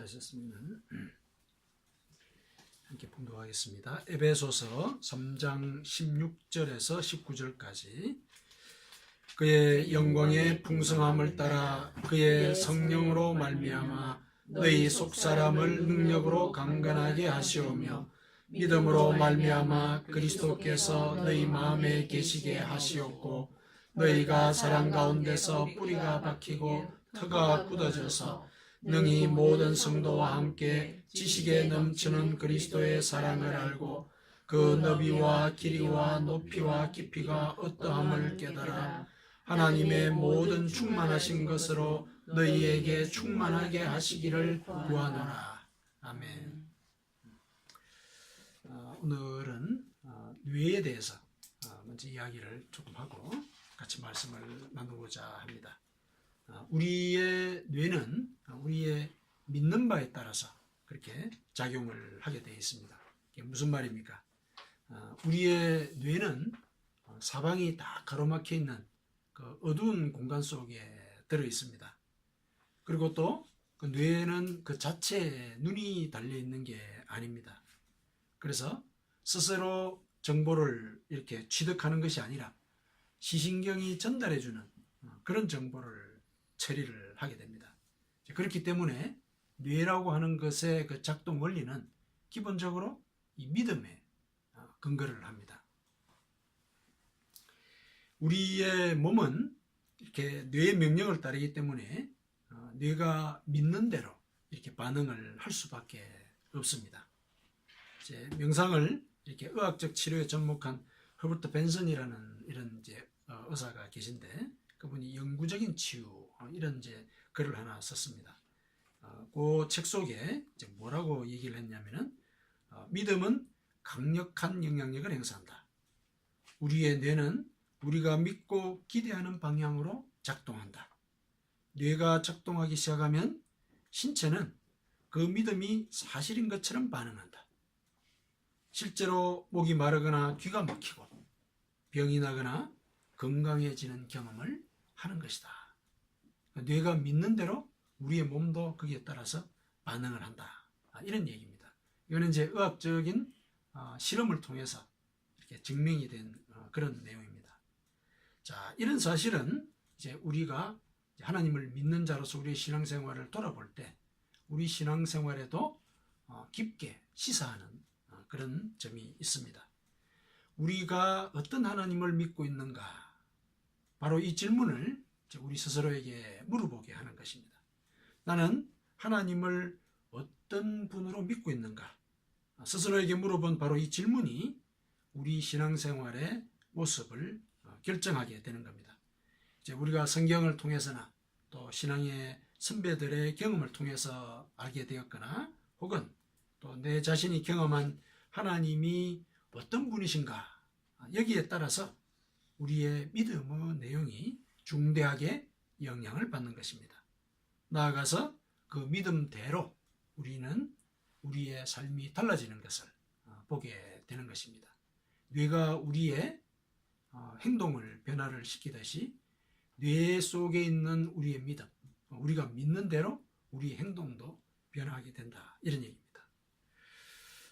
자셨으면 함께 봉독하겠습니다. 에베소서 3장 16절에서 19절까지 그의 영광의 풍성함을 따라 그의 성령으로 말미암아 너희 속 사람을 능력으로 강건하게 하시오며 믿음으로 말미암아 그리스도께서 너희 마음에 계시게 하시옵고 너희가 사랑 가운데서 뿌리가 박히고 터가 굳어져서 능히 모든 성도와 함께 지식에 넘치는 그리스도의 사랑을 알고 그 너비와 길이와 높이와 깊이가 어떠함을 깨달아 하나님의 모든 충만하신 것으로 너희에게 충만하게 하시기를 구하노라. 아멘. 어, 오늘은 어, 뇌에 대해서 어, 먼저 이야기를 조금 하고 같이 말씀을 나누고자 합니다. 어, 우리의 뇌는 어, 우리의 믿는 바에 따라서 그렇게 작용을 하게 되어 있습니다. 이게 무슨 말입니까? 어, 우리의 뇌는 어, 사방이 다 가로막혀 있는 그 어두운 공간 속에 들어 있습니다. 그리고 또 그 뇌에는 그 자체에 눈이 달려 있는 게 아닙니다. 그래서 스스로 정보를 이렇게 취득하는 것이 아니라 시신경이 전달해주는 어, 그런 정보를 처리를 하게 됩니다. 그렇기 때문에 뇌라고 하는 것의 그 작동 원리는 기본적으로 이 믿음에 어, 근거를 합니다. 우리의 몸은 이렇게 뇌의 명령을 따르기 때문에 어, 뇌가 믿는 대로 이렇게 반응을 할 수밖에 없습니다. 이제 명상을 이렇게 의학적 치료에 접목한 허버트 벤슨이라는 이런 이제 어, 의사가 계신데 그분이 영구적인 치유 어, 이런 이제 글을 하나 썼습니다. 그 책 속에 이제 뭐라고 얘기를 했냐면은 어, 믿음은 강력한 영향력을 행사한다. 우리의 뇌는 우리가 믿고 기대하는 방향으로 작동한다. 뇌가 작동하기 시작하면 신체는 그 믿음이 사실인 것처럼 반응한다. 실제로 목이 마르거나 귀가 막히고 병이 나거나 건강해지는 경험을 하는 것이다. 뇌가 믿는 대로 우리의 몸도 거기에 따라서 반응을 한다. 아, 이런 얘기입니다. 이거는 이제 의학적인 어, 실험을 통해서 이렇게 증명이 된 어, 그런 내용입니다. 자, 이런 사실은 이제 우리가 하나님을 믿는 자로서 우리의 신앙생활을 돌아볼 때 우리 신앙생활에도 어, 깊게 시사하는 어, 그런 점이 있습니다. 우리가 어떤 하나님을 믿고 있는가? 바로 이 질문을 우리 스스로에게 물어보게 하는 것입니다. 나는 하나님을 어떤 분으로 믿고 있는가? 스스로에게 물어본 바로 이 질문이 우리 신앙생활의 모습을 어, 결정하게 되는 겁니다. 이제 우리가 성경을 통해서나 또 신앙의 선배들의 경험을 통해서 알게 되었거나 혹은 또 내 자신이 경험한 하나님이 어떤 분이신가 여기에 따라서 우리의 믿음의 내용이 중대하게 영향을 받는 것입니다. 나아가서 그 믿음대로 우리는 우리의 삶이 달라지는 것을 어, 보게 되는 것입니다. 뇌가 우리의 어, 행동을 변화를 시키듯이 뇌 속에 있는 우리의 믿음, 우리가 믿는 대로 우리 행동도 변화하게 된다. 이런 얘기입니다.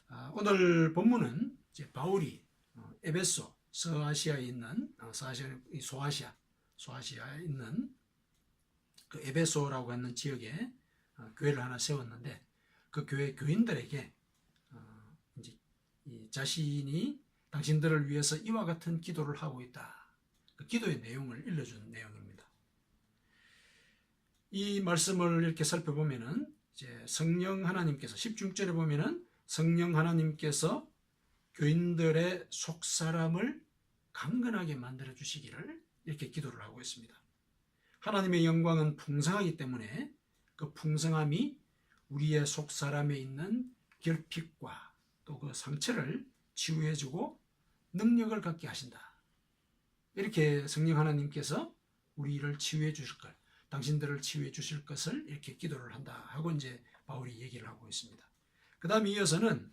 아, 오늘 본문은 바울이 어, 에베소 서아시아에 있는 서아시아, 소아시아, 소아시아에 있는 그 에베소라고 하는 지역에 어, 교회를 하나 세웠는데 그 교회 교인들에게 어, 이제 자신이 당신들을 위해서 이와 같은 기도를 하고 있다. 그 기도의 내용을 일러준 내용입니다. 이 말씀을 이렇게 살펴보면은 이제 성령 하나님께서 16절에 보면은 성령 하나님께서 교인들의 속 사람을 강건하게 만들어 주시기를 이렇게 기도를 하고 있습니다. 하나님의 영광은 풍성하기 때문에 그 풍성함이 우리의 속 사람에 있는 결핍과 또 그 상처를 치유해주고 능력을 갖게 하신다. 이렇게 성령 하나님께서 우리를 치유해 주실 것, 당신들을 치유해 주실 것을 이렇게 기도를 한다 하고 이제 바울이 얘기를 하고 있습니다. 그 다음 이어서는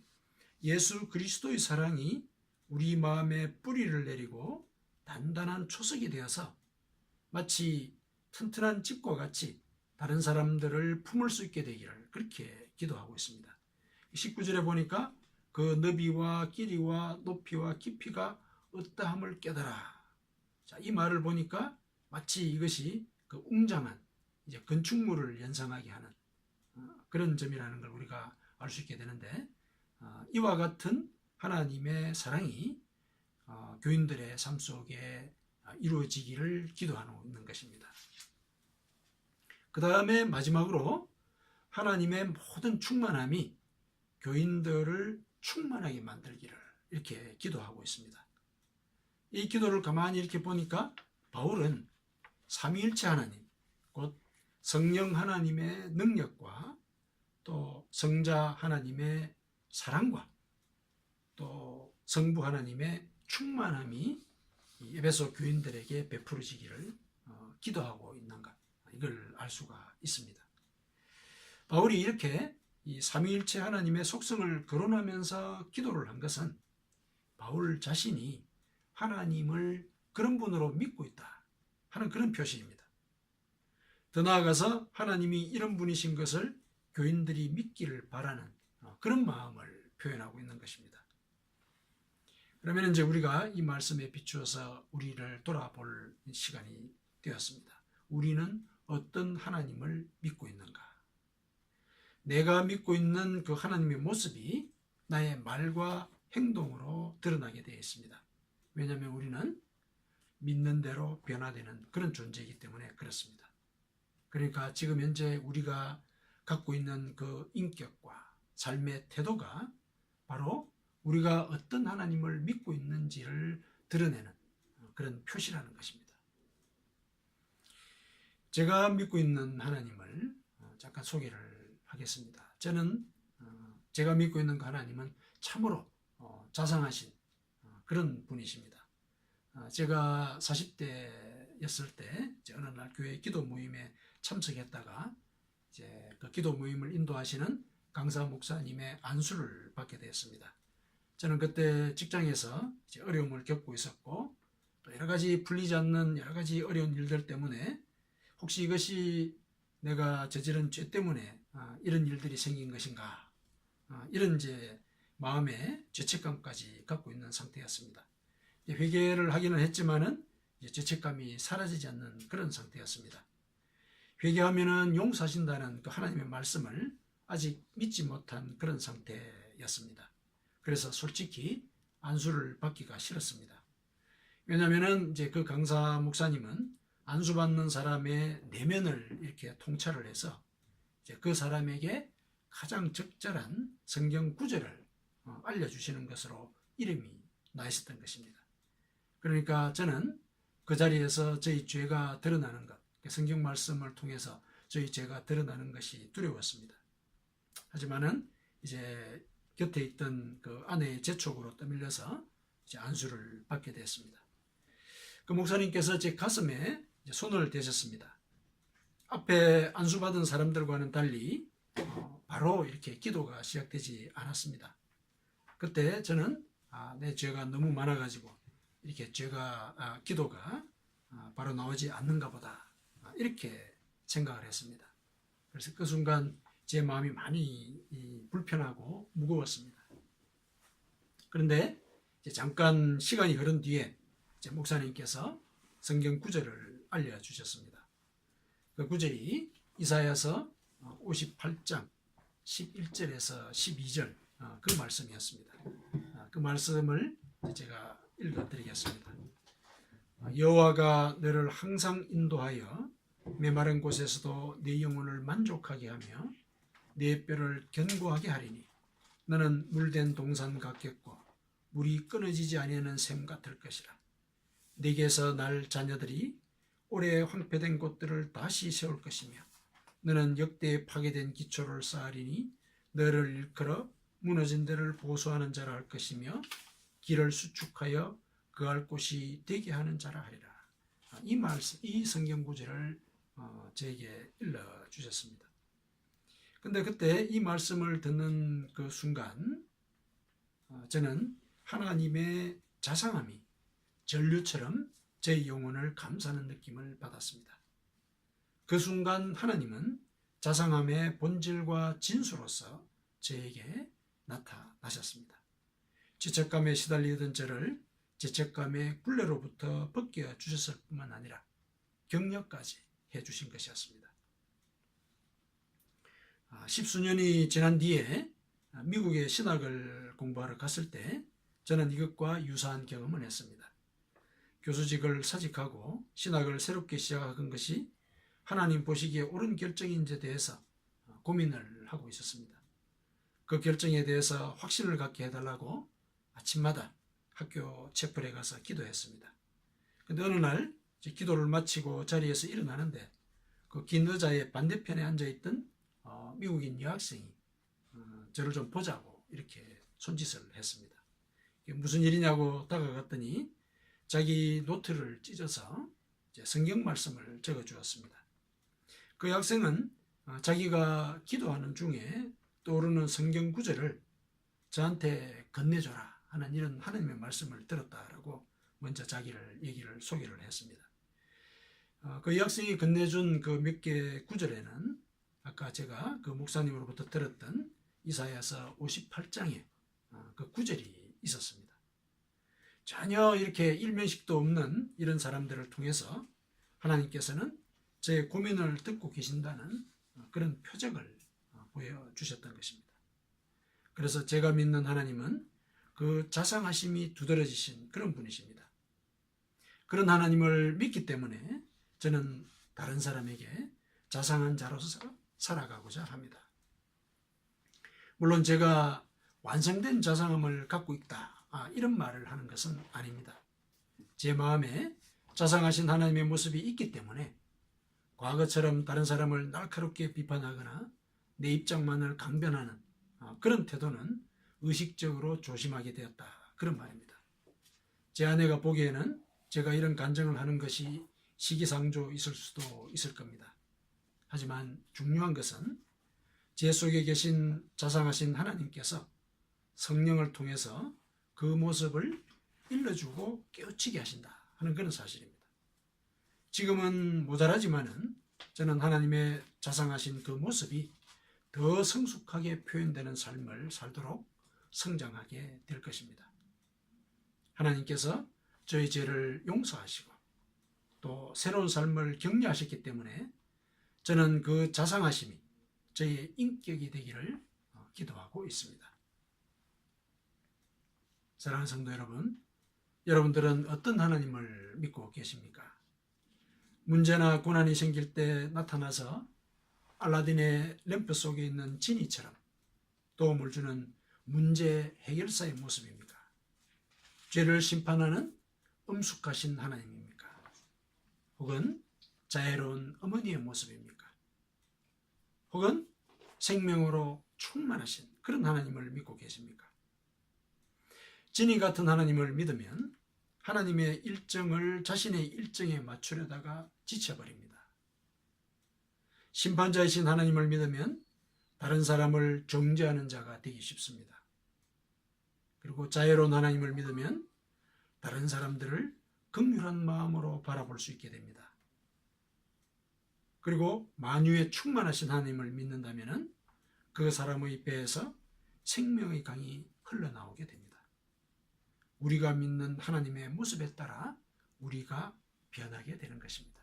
예수 그리스도의 사랑이 우리 마음에 뿌리를 내리고 단단한 초석이 되어서 마치 튼튼한 집과 같이 다른 사람들을 품을 수 있게 되기를 그렇게 기도하고 있습니다. 19절에 보니까 그 너비와 길이와 높이와 깊이가 어떠함을 깨달아. 자, 이 말을 보니까 마치 이것이 그 웅장한 이제 건축물을 연상하게 하는 어, 그런 점이라는 걸 우리가 알 수 있게 되는데 어, 이와 같은 하나님의 사랑이 어, 교인들의 삶 속에 어, 이루어지기를 기도하고 있는 것입니다. 그 다음에 마지막으로 하나님의 모든 충만함이 교인들을 충만하게 만들기를 이렇게 기도하고 있습니다. 이 기도를 가만히 이렇게 보니까 바울은 삼위일체 하나님, 곧 성령 하나님의 능력과 또 성자 하나님의 사랑과 또 성부 하나님의 충만함이 이 에베소 교인들에게 베풀어지기를 어, 기도하고 있는 것 이걸 알 수가 있습니다. 바울이 이렇게 이 삼위일체 하나님의 속성을 거론하면서 기도를 한 것은 바울 자신이 하나님을 그런 분으로 믿고 있다 하는 그런 표시입니다. 더 나아가서 하나님이 이런 분이신 것을 교인들이 믿기를 바라는 어, 그런 마음을 표현하고 있는 것입니다. 그러면 이제 우리가 이 말씀에 비추어서 우리를 돌아볼 시간이 되었습니다. 우리는 어떤 하나님을 믿고 있는가? 내가 믿고 있는 그 하나님의 모습이 나의 말과 행동으로 드러나게 되어 있습니다. 왜냐하면 우리는 믿는 대로 변화되는 그런 존재이기 때문에 그렇습니다. 그러니까 지금 현재 우리가 갖고 있는 그 인격과 삶의 태도가 바로 우리가 어떤 하나님을 믿고 있는지를 드러내는 그런 표시라는 것입니다. 제가 믿고 있는 하나님을 잠깐 소개를 하겠습니다. 저는 어, 제가 믿고 있는 그 하나님은 참으로 어, 자상하신 어, 그런 분이십니다. 제가 40대였을 때 어느 날 교회 기도 모임에 참석했다가 이제 그 기도 모임을 인도하시는 강사 목사님의 안수를 받게 되었습니다. 저는 그때 직장에서 어려움을 겪고 있었고 또 여러 가지 풀리지 않는 여러 가지 어려운 일들 때문에 혹시 이것이 내가 저지른 죄 때문에 아, 이런 일들이 생긴 것인가 아, 이런 이제 마음의 죄책감까지 갖고 있는 상태였습니다. 회개를 하기는 했지만은 죄책감이 사라지지 않는 그런 상태였습니다. 회개하면은 용서하신다는 그 하나님의 말씀을 아직 믿지 못한 그런 상태였습니다. 그래서 솔직히 안수를 받기가 싫었습니다. 왜냐하면은 이제 그 강사 목사님은 안수받는 사람의 내면을 이렇게 통찰을 해서 이제 그 사람에게 가장 적절한 성경 구절을 어, 알려주시는 것으로 이름이 나 있었던 것입니다. 그러니까 저는 그 자리에서 저희 죄가 드러나는 것, 성경 말씀을 통해서 저희 죄가 드러나는 것이 두려웠습니다. 하지만은 이제 곁에 있던 그 아내의 재촉으로 떠밀려서 이제 안수를 받게 됐습니다. 그 목사님께서 제 가슴에 손을 대셨습니다. 앞에 안수받은 사람들과는 달리 어, 바로 이렇게 기도가 시작되지 않았습니다. 그때 저는 아, 내 죄가 너무 많아가지고 이렇게 죄가 아, 기도가 아, 바로 나오지 않는가 보다 아, 이렇게 생각을 했습니다. 그래서 그 순간 제 마음이 많이 이, 불편하고 무거웠습니다. 그런데 잠깐 시간이 흐른 뒤에 목사님께서 성경 구절을 알려주셨습니다. 그 구절이 이사야서 58장 11절에서 12절 어, 그 말씀이었습니다. 아, 그 말씀을 제가 읽어드리겠습니다. 아, 여호와가 너를 항상 인도하여 메마른 곳에서도 네 영혼을 만족하게 하며 네 뼈를 견고하게 하리니 너는 물된 동산 같겠고 물이 끊어지지 아니하는 샘 같을 것이라. 네게서 날 자녀들이 오래 황폐된 곳들을 다시 세울 것이며 너는 역대 파괴된 기초를 쌓으리니 너를 일컬어 무너진 데를 보수하는 자라 할 것이며 길을 수축하여 그할 곳이 되게 하는 자라 하리라. 이 말씀, 이 성경 구절을 어, 저에게 일러 주셨습니다. 근데 그때 이 말씀을 듣는 그 순간 어, 저는 하나님의 자상함이 전류처럼 제 영혼을 감싸는 느낌을 받았습니다. 그 순간 하나님은 자상함의 본질과 진수로서 저에게 나타나셨습니다. 죄책감에 시달리던 저를 죄책감의 굴레로부터 벗겨 주셨을 뿐만 아니라 격려까지 해 주신 것이었습니다. 아, 십수년이 지난 뒤에 미국에 신학을 공부하러 갔을 때 저는 이것과 유사한 경험을 했습니다. 교수직을 사직하고 신학을 새롭게 시작한 것이 하나님 보시기에 옳은 결정인지에 대해서 고민을 하고 있었습니다. 그 결정에 대해서 확신을 갖게 해달라고 아침마다 학교 채플에 가서 기도했습니다. 근데 어느 날 기도를 마치고 자리에서 일어나는데 그 긴 의자의 반대편에 앉아있던 어, 미국인 여학생이 어, 저를 좀 보자고 이렇게 손짓을 했습니다. 무슨 일이냐고 다가갔더니 자기 노트를 찢어서 성경 말씀을 적어 주었습니다. 그 학생은 어, 자기가 기도하는 중에 떠오르는 성경 구절을 저한테 건네줘라 하는 이런 하나님의 말씀을 들었다라고 먼저 자기를 얘기를 소개를 했습니다. 어, 그이 학생이 건네준 그 몇 개 구절에는 아까 제가 그 목사님으로부터 들었던 이사야서 58장에 어, 그 구절이 있었습니다. 전혀 이렇게 일면식도 없는 이런 사람들을 통해서 하나님께서는 제 고민을 듣고 계신다는 어, 그런 표적을 어, 보여주셨던 것입니다. 그래서 제가 믿는 하나님은 그 자상하심이 두드러지신 그런 분이십니다. 그런 하나님을 믿기 때문에 저는 다른 사람에게 자상한 자로서 살아가고자 합니다. 물론 제가 완성된 자상함을 갖고 있다. 아, 이런 말을 하는 것은 아닙니다. 제 마음에 자상하신 하나님의 모습이 있기 때문에 과거처럼 다른 사람을 날카롭게 비판하거나 내 입장만을 강변하는 아, 그런 태도는 의식적으로 조심하게 되었다. 그런 말입니다. 제 아내가 보기에는 제가 이런 간증을 하는 것이 시기상조 있을 수도 있을 겁니다. 하지만 중요한 것은 제 속에 계신 자상하신 하나님께서 성령을 통해서 그 모습을 일러주고 깨우치게 하신다 하는 그런 사실입니다. 지금은 모자라지만은 저는 하나님의 자상하신 그 모습이 더 성숙하게 표현되는 삶을 살도록 성장하게 될 것입니다. 하나님께서 저희 죄를 용서하시고 또 새로운 삶을 격려하셨기 때문에 저는 그 자상하심이 저희의 인격이 되기를 어, 기도하고 있습니다. 사랑하는 성도 여러분, 여러분들은 어떤 하나님을 믿고 계십니까? 문제나 고난이 생길 때 나타나서 알라딘의 램프 속에 있는 지니처럼 도움을 주는 문제 해결사의 모습입니까? 죄를 심판하는 엄숙하신 하나님입니까? 혹은 자애로운 어머니의 모습입니까? 혹은 생명으로 충만하신 그런 하나님을 믿고 계십니까? 진이 같은 하나님을 믿으면 하나님의 일정을 자신의 일정에 맞추려다가 지쳐버립니다. 심판자이신 하나님을 믿으면 다른 사람을 정죄하는 자가 되기 쉽습니다. 그리고 자유로운 하나님을 믿으면 다른 사람들을 극률한 마음으로 바라볼 수 있게 됩니다. 그리고 만유에 충만하신 하나님을 믿는다면 그 사람의 배에서 생명의 강이 흘러나오게 됩니다. 우리가 믿는 하나님의 모습에 따라 우리가 변하게 되는 것입니다.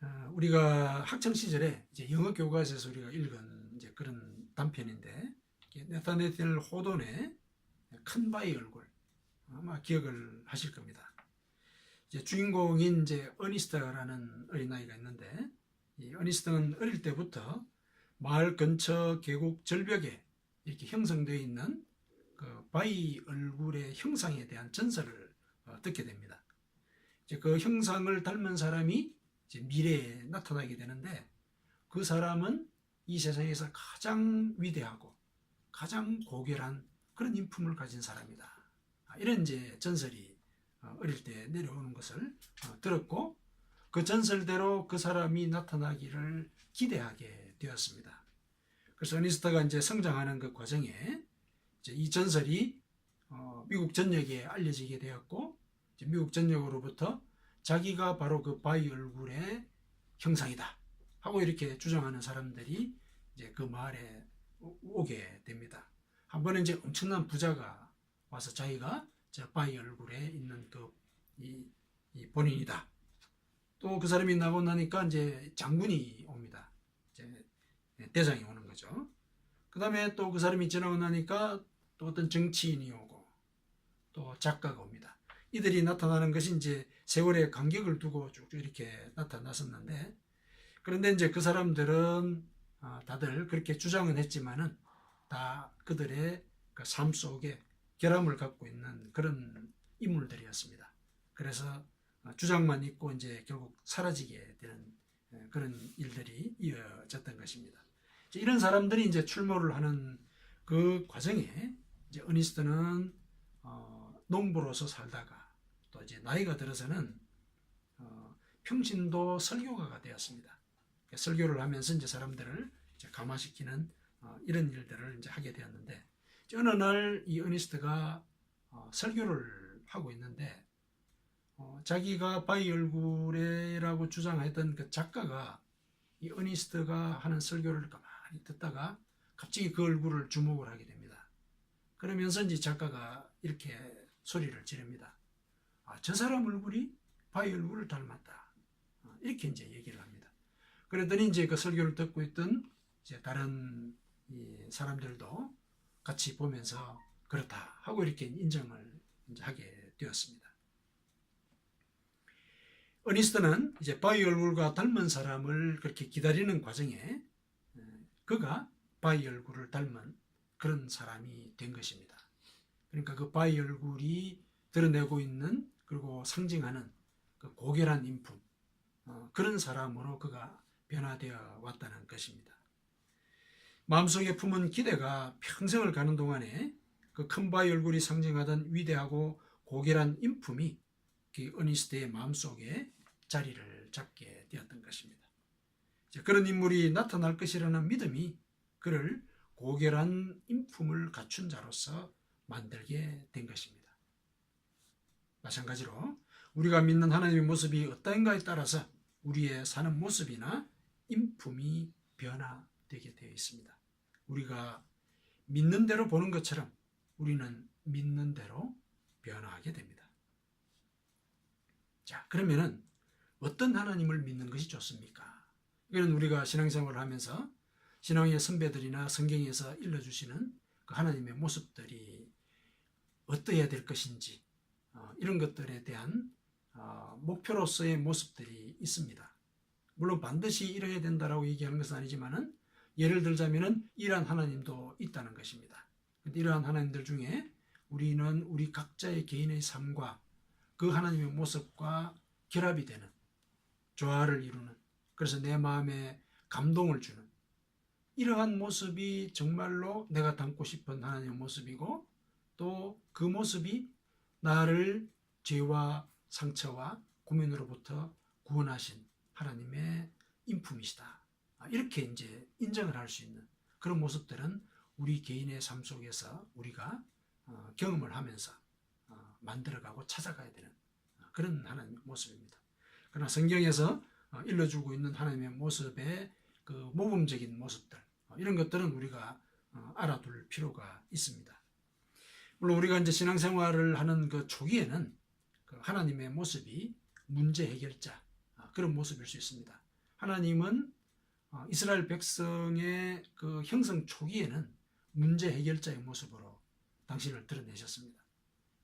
어, 우리가 학창 시절에 이제 영어 교과서에서 우리가 읽은 이제 그런 단편인데 네타네텔 호돈의 큰 바위 얼굴 아마 기억을 하실 겁니다. 이제 주인공인 이제 어니스트라는 어린아이가 있는데 이 어니스트는 어릴 때부터 마을 근처 계곡 절벽에 이렇게 형성되어 있는 그 바위 얼굴의 형상에 대한 전설을 어, 듣게 됩니다. 이제 그 형상을 닮은 사람이 이제 미래에 나타나게 되는데 그 사람은 이 세상에서 가장 위대하고 가장 고결한 그런 인품을 가진 사람이다. 아, 이런 이제 전설이 어, 어릴 때 내려오는 것을 어, 들었고 그 전설대로 그 사람이 나타나기를 기대하게 되었습니다. 그래서 어니스터가 이제 성장하는 그 과정에 이 전설이 어, 미국 전역에 알려지게 되었고 미국 전역으로부터 자기가 바로 그 바위 얼굴의 형상이다 하고 이렇게 주장하는 사람들이 이제 그 마을에 오- 오게 됩니다. 한 번은 이제 엄청난 부자가 와서 자기가 저 바위 얼굴에 있는 그 이, 이 본인이다. 또 그 사람이 나고 나니까 이제 장군이 옵니다. 이제 대장이 오는 거죠. 그 다음에 또 그 사람이 지나고 나니까 또 어떤 정치인이 오고 또 작가가 옵니다. 이들이 나타나는 것이 이제 세월의 간격을 두고 쭉쭉 이렇게 나타났었는데 그런데 이제 그 사람들은 아, 다들 그렇게 주장은 했지만은 다 그들의 그삶 속에 결함을 갖고 있는 그런 인물들이었습니다. 그래서 어, 주장만 있고 이제 결국 사라지게 되는 예, 그런 일들이 이어졌던 것입니다. 이런 사람들이 이제 출몰을 하는 그 과정에 이제 어니스트는 어, 농부로서 살다가 또 이제 나이가 들어서는 어, 평신도 설교가가 되었습니다. 설교를 하면서 이제 사람들을 이제 감화시키는 어, 이런 일들을 이제 하게 되었는데 어느 날 이 어니스트가 어, 설교를 하고 있는데 어, 자기가 바위 얼굴에라고 주장했던 그 작가가 이 어니스트가 하는 설교를 가만히 듣다가 갑자기 그 얼굴을 주목을 하게 됩니다. 그러면서 이제 작가가 이렇게 소리를 지릅니다. 아, 저 사람 얼굴이 바위 얼굴을 닮았다. 어, 이렇게 이제 얘기를 합니다. 그랬더니 이제 그 설교를 듣고 있던 이제 다른 이 사람들도 같이 보면서 그렇다 하고 이렇게 인정을 하게 되었습니다. 어니스트는 이제 바위 얼굴과 닮은 사람을 그렇게 기다리는 과정에 에, 그가 바위 얼굴을 닮은 그런 사람이 된 것입니다. 그러니까 그 바위 얼굴이 드러내고 있는 그리고 상징하는 그 고결한 인품 어, 그런 사람으로 그가 변화되어 왔다는 것입니다. 마음속에 품은 기대가 평생을 가는 동안에 그 큰 바위 얼굴이 상징하던 위대하고 고결한 인품이 그 어니스트의 마음속에 자리를 잡게 되었던 것입니다. 그런 인물이 나타날 것이라는 믿음이 그를 고결한 인품을 갖춘 자로서 만들게 된 것입니다. 마찬가지로 우리가 믿는 하나님의 모습이 어떠한가에 따라서 우리의 사는 모습이나 인품이 변화되게 되어 있습니다. 우리가 믿는 대로 보는 것처럼 우리는 믿는 대로 변화하게 됩니다. 자, 그러면은 어떤 하나님을 믿는 것이 좋습니까? 이거는 우리가 신앙생활을 하면서 신앙의 선배들이나 성경에서 일러주시는 그 하나님의 모습들이 어떠해야 될 것인지 어, 이런 것들에 대한 어, 목표로서의 모습들이 있습니다. 물론 반드시 이래야 된다라고 얘기하는 것은 아니지만은 예를 들자면은 이러한 하나님도 있다는 것입니다. 이러한 하나님들 중에 우리는 우리 각자의 개인의 삶과 그 하나님의 모습과 결합이 되는 조화를 이루는 그래서 내 마음에 감동을 주는 이러한 모습이 정말로 내가 담고 싶은 하나님의 모습이고 또 그 모습이 나를 죄와 상처와 고민으로부터 구원하신 하나님의 인품이시다. 아, 이렇게 이제 인정을 할 수 있는 그런 모습들은 우리 개인의 삶 속에서 우리가 어, 경험을 하면서 어, 만들어가고 찾아가야 되는 어, 그런 하나님의 모습입니다. 그러나 성경에서 어, 일러주고 있는 하나님의 모습의 그 모범적인 모습들 어, 이런 것들은 우리가 어, 알아둘 필요가 있습니다. 물론 우리가 이제 신앙생활을 하는 그 초기에는 그 하나님의 모습이 문제 해결자 아, 그런 모습일 수 있습니다. 하나님은 어, 이스라엘 백성의 그 형성 초기에는 문제 해결자의 모습으로 당신을 드러내셨습니다.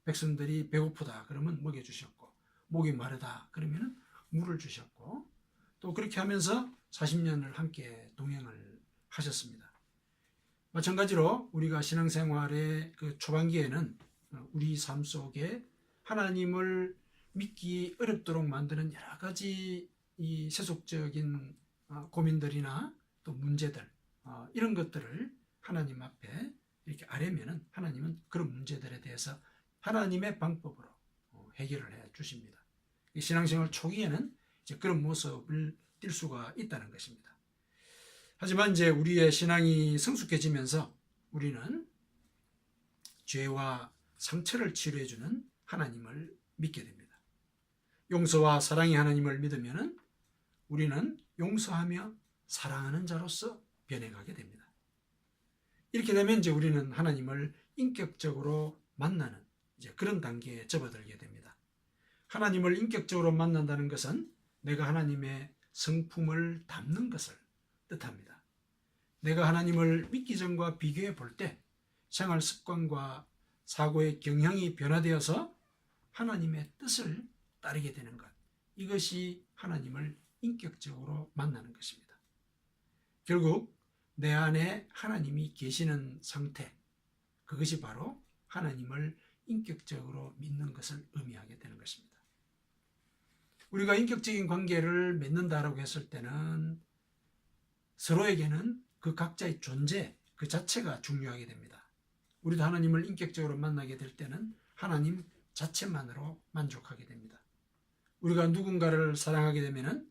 백성들이 배고프다 그러면 먹여 주셨고 목이 마르다 그러면 물을 주셨고 또 그렇게 하면서 40년을 함께 동행을 하셨습니다. 마찬가지로 우리가 신앙생활의 그 초반기에는 어, 우리 삶 속에 하나님을 믿기 어렵도록 만드는 여러 가지 이 세속적인 어, 고민들이나 또 문제들 어, 이런 것들을 하나님 앞에 이렇게 아뢰면은 하나님은 그런 문제들에 대해서 하나님의 방법으로 어, 해결을 해 주십니다. 이 신앙생활 초기에는 이제 그런 모습을 띌 수가 있다는 것입니다. 하지만 이제 우리의 신앙이 성숙해지면서 우리는 죄와 상처를 치료해주는 하나님을 믿게 됩니다. 용서와 사랑의 하나님을 믿으면 우리는 용서하며 사랑하는 자로서 변해가게 됩니다. 이렇게 되면 이제 우리는 하나님을 인격적으로 만나는 이제 그런 단계에 접어들게 됩니다. 하나님을 인격적으로 만난다는 것은 내가 하나님의 성품을 담는 것을 뜻합니다. 내가 하나님을 믿기 전과 비교해 볼 때 생활 습관과 사고의 경향이 변화되어서 하나님의 뜻을 따르게 되는 것. 이것이 하나님을 인격적으로 만나는 것입니다. 결국 내 안에 하나님이 계시는 상태, 그것이 바로 하나님을 인격적으로 믿는 것을 의미하게 되는 것입니다. 우리가 인격적인 관계를 맺는다라고 했을 때는 서로에게는 그 각자의 존재, 그 자체가 중요하게 됩니다. 우리도 하나님을 인격적으로 만나게 될 때는 하나님 자체만으로 만족하게 됩니다. 우리가 누군가를 사랑하게 되면은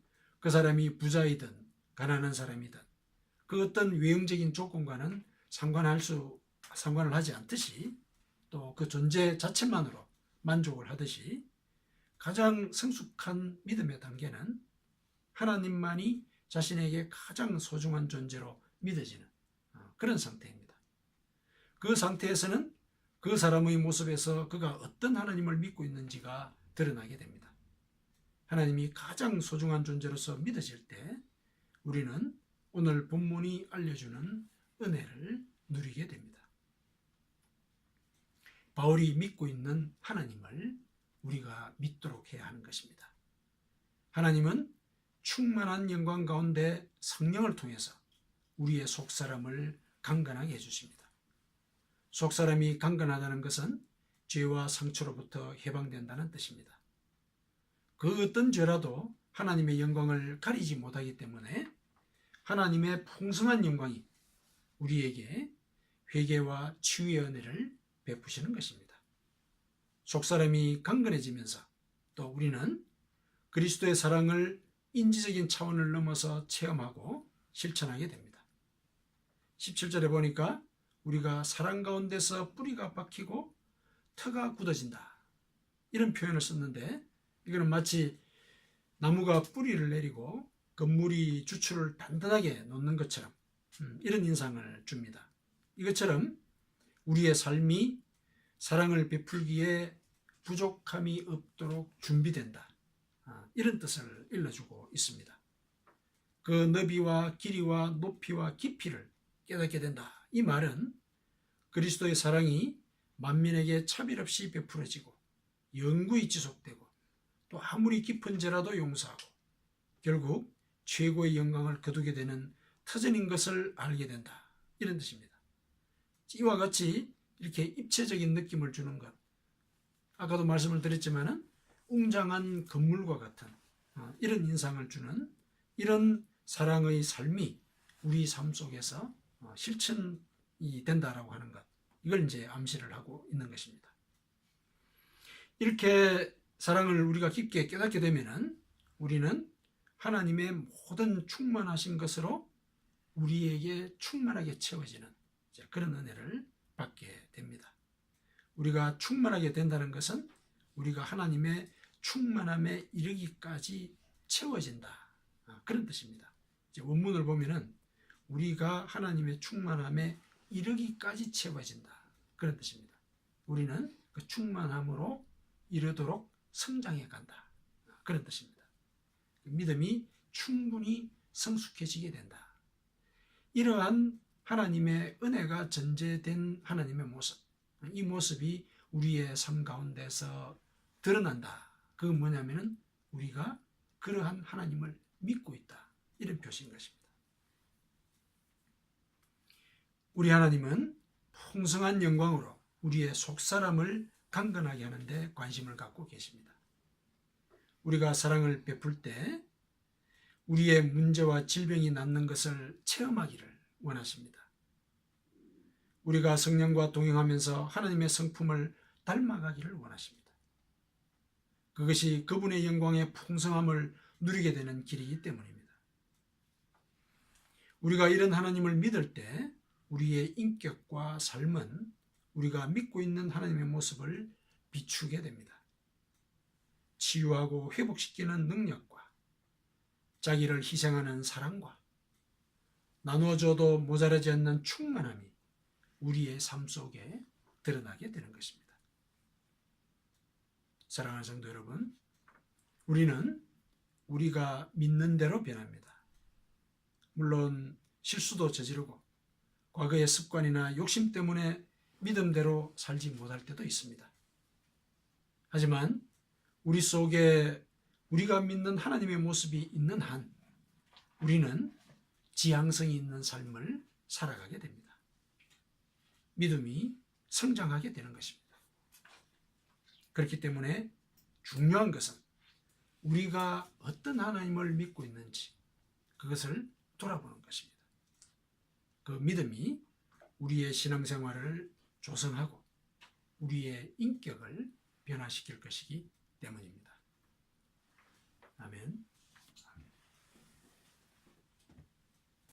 그 사람이 부자이든 가난한 사람이든 그 어떤 외형적인 조건과는 상관할 수 상관을 하지 않듯이 또 그 존재 자체만으로 만족을 하듯이 가장 성숙한 믿음의 단계는 하나님만이 자신에게 가장 소중한 존재로 믿어지는 어, 그런 상태입니다. 그 상태에서는 그 사람의 모습에서 그가 어떤 하나님을 믿고 있는지가 드러나게 됩니다. 하나님이 가장 소중한 존재로서 믿어질 때 우리는 오늘 본문이 알려주는 은혜를 누리게 됩니다. 바울이 믿고 있는 하나님을 우리가 믿도록 해야 하는 것입니다. 하나님은 충만한 영광 가운데 성령을 통해서 우리의 속사람을 강건하게 해주십니다. 속사람이 강건하다는 것은 죄와 상처로부터 해방된다는 뜻입니다. 그 어떤 죄라도 하나님의 영광을 가리지 못하기 때문에 하나님의 풍성한 영광이 우리에게 회개와 치유의 은혜를 베푸시는 것입니다. 속사람이 강건해지면서 또 우리는 그리스도의 사랑을 인지적인 차원을 넘어서 체험하고 실천하게 됩니다. 17절에 보니까 우리가 사랑 가운데서 뿌리가 박히고 터가 굳어진다. 이런 표현을 썼는데 이거는 마치 나무가 뿌리를 내리고 건물이 주추를 단단하게 놓는 것처럼 음, 이런 인상을 줍니다. 이것처럼 우리의 삶이 사랑을 베풀기에 부족함이 없도록 준비된다. 아, 이런 뜻을 일러주고 있습니다. 그 너비와 길이와 높이와 깊이를 깨닫게 된다. 이 말은 그리스도의 사랑이 만민에게 차별 없이 베풀어지고 영구히 지속되고 또 아무리 깊은 죄라도 용서하고 결국 최고의 영광을 거두게 되는 터전인 것을 알게 된다. 이런 뜻입니다. 이와 같이 이렇게 입체적인 느낌을 주는 것. 아까도 말씀을 드렸지만은 웅장한 건물과 같은 어, 이런 인상을 주는 이런 사랑의 삶이 우리 삶 속에서 어, 실천이 된다라고 하는 것. 이걸 이제 암시를 하고 있는 것입니다. 이렇게 사랑을 우리가 깊게 깨닫게 되면은 우리는 하나님의 모든 충만하신 것으로 우리에게 충만하게 채워지는 그런 은혜를 받게 됩니다. 우리가 충만하게 된다는 것은 우리가 하나님의 충만함에 이르기까지 채워진다. 아, 그런 뜻입니다. 원문을 보면은 우리가 하나님의 충만함에 이르기까지 채워진다. 그런 뜻입니다. 우리는 그 충만함으로 이르도록 성장해 간다. 아, 그런 뜻입니다. 믿음이 충분히 성숙해지게 된다. 이러한 하나님의 은혜가 전제된 하나님의 모습, 이 모습이 우리의 삶 가운데서 드러난다. 그 뭐냐면은 우리가 그러한 하나님을 믿고 있다. 이런 표시인 것입니다. 우리 하나님은 풍성한 영광으로 우리의 속사람을 강건하게 하는데 관심을 갖고 계십니다. 우리가 사랑을 베풀 때 우리의 문제와 질병이 낫는 것을 체험하기를 원하십니다. 우리가 성령과 동행하면서 하나님의 성품을 닮아가기를 원하십니다. 그것이 그분의 영광의 풍성함을 누리게 되는 길이기 때문입니다. 우리가 이런 하나님을 믿을 때 우리의 인격과 삶은 우리가 믿고 있는 하나님의 모습을 비추게 됩니다. 치유하고 회복시키는 능력과 자기를 희생하는 사랑과 나누어줘도 모자라지 않는 충만함이 우리의 삶 속에 드러나게 되는 것입니다. 사랑하는 성도 여러분, 우리는 우리가 믿는 대로 변합니다. 물론 실수도 저지르고 과거의 습관이나 욕심 때문에 믿음대로 살지 못할 때도 있습니다. 하지만 우리 속에 우리가 믿는 하나님의 모습이 있는 한 우리는 지향성이 있는 삶을 살아가게 됩니다. 믿음이 성장하게 되는 것입니다. 그렇기 때문에 중요한 것은 우리가 어떤 하나님을 믿고 있는지 그것을 돌아보는 것입니다. 그 믿음이 우리의 신앙생활을 조성하고 우리의 인격을 변화시킬 것이기 때문입니다. 아멘.